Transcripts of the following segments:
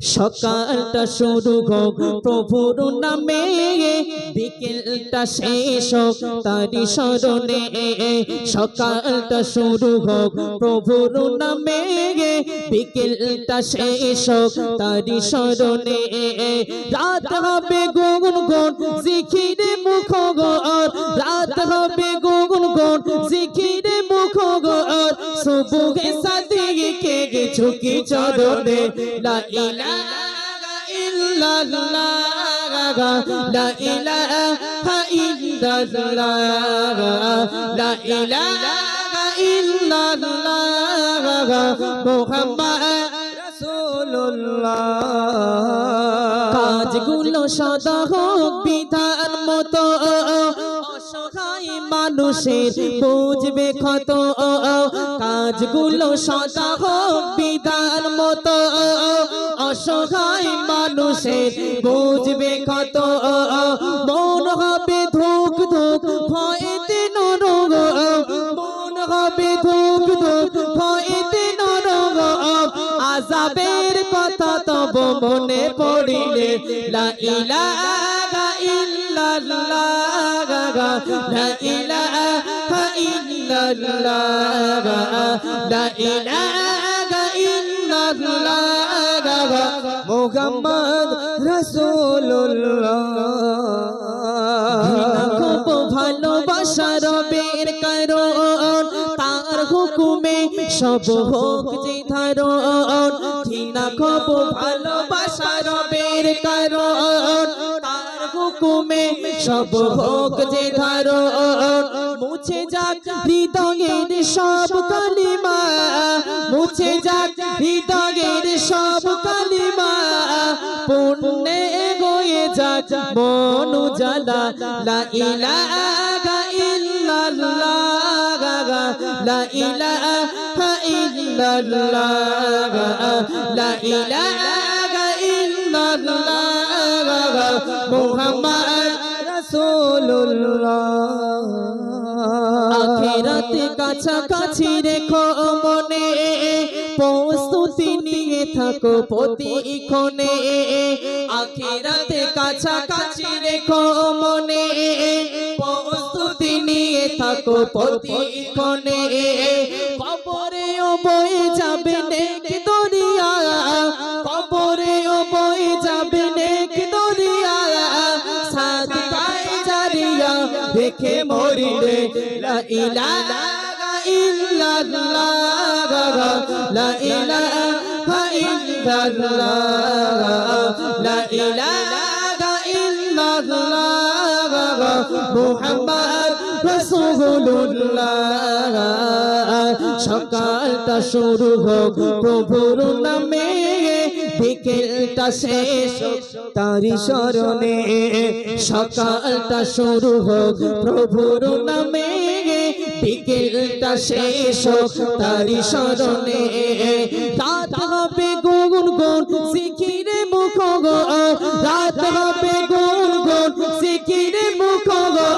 সকালটা শুরু হোক, প্রভুর নামে। বিকেলটা শেষ হোক তারি স্মরণে। সকালটা শুরু হোক, প্রভুর নামে। বিকেলটা শেষ হোক তারি স্মরণে। রাত হবে গুন গুন জিখিরে মুখ গর রাত হবে গুন গুন জিখিরে মুখ গর সুবুহে ঝুঁকি চরণে লা ইলাহা ইল্লাল্লাহ, লা ইলাহা ইল্লাল্লাহ, লা ইলাহা ইল্লাল্লাহ, মুহাম্মদ কাজগুলো সদা হোক বিধান মতো মানুষের বুঝবে ক্ষত কাজগুলো সদা হোক বিধান মতো। অসহায় মানুষের বুঝবে ক্ষত মন হবে ধুক ধুক, ভয়েতে নরগ মন হবে ধুক ধুক, ভয়েতে নরগ আজাবের কথা তব মনে পড়িলে, লা ইল্লাল্লাহ লা ইলাহা ইল্লাল্লাহ লা ইলাহা ইল্লাল্লাহ মুহাম্মদ রাসূলুল্লাহ খুব ভালোবাসার বের কারণ তার হুকুমে সব হোক যে ধারণ ঘৃণা খুব ভালোবাসার বের কারণ হুকুমে সব হোক যে ধারণ মুছে যাক হৃদয়ের সব কালিমা, মুছে যাক হৃদয়ের সব কালিমা। পুণ্যে গয়ে যাক মন উজালা, লা ইলাহা ইল্লাল্লাহ, লা ইলাহা ইল্লাল্লাহ, লা ইলাহা ইল্লাল্লাহ। মুহাম্মদ রাসূলুল্লাহ। আখিরাতে কাছাকাছি রেখো মনে, প্রস্তুতি নিয়ে থাকো প্রতিক্ষণে আখিরাতে কাছাকাছি রেখো মনে, প্রস্তুতি নিয়ে থাকো প্রতিক্ষণে কবরেও বয়ে যাবে নেক মরিলে লা ইলাহা ইল্লাল্লাহ লা সকালটা শুরু হোক প্রভুর নামে বিকেলটা শেষ তারি স্মরণে সকালটা শুরু হোক। প্রভুর নামে বিকেলটা শেষ তারি স্মরণে রাত শিখিরে মুখ গো রাত হবে গুন শিখিরে মুখ গো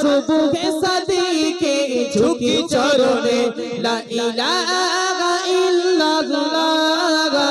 সুবুহে সাদিকে ঝুঁকি চরণে, লা ইল্লাল্লাহ।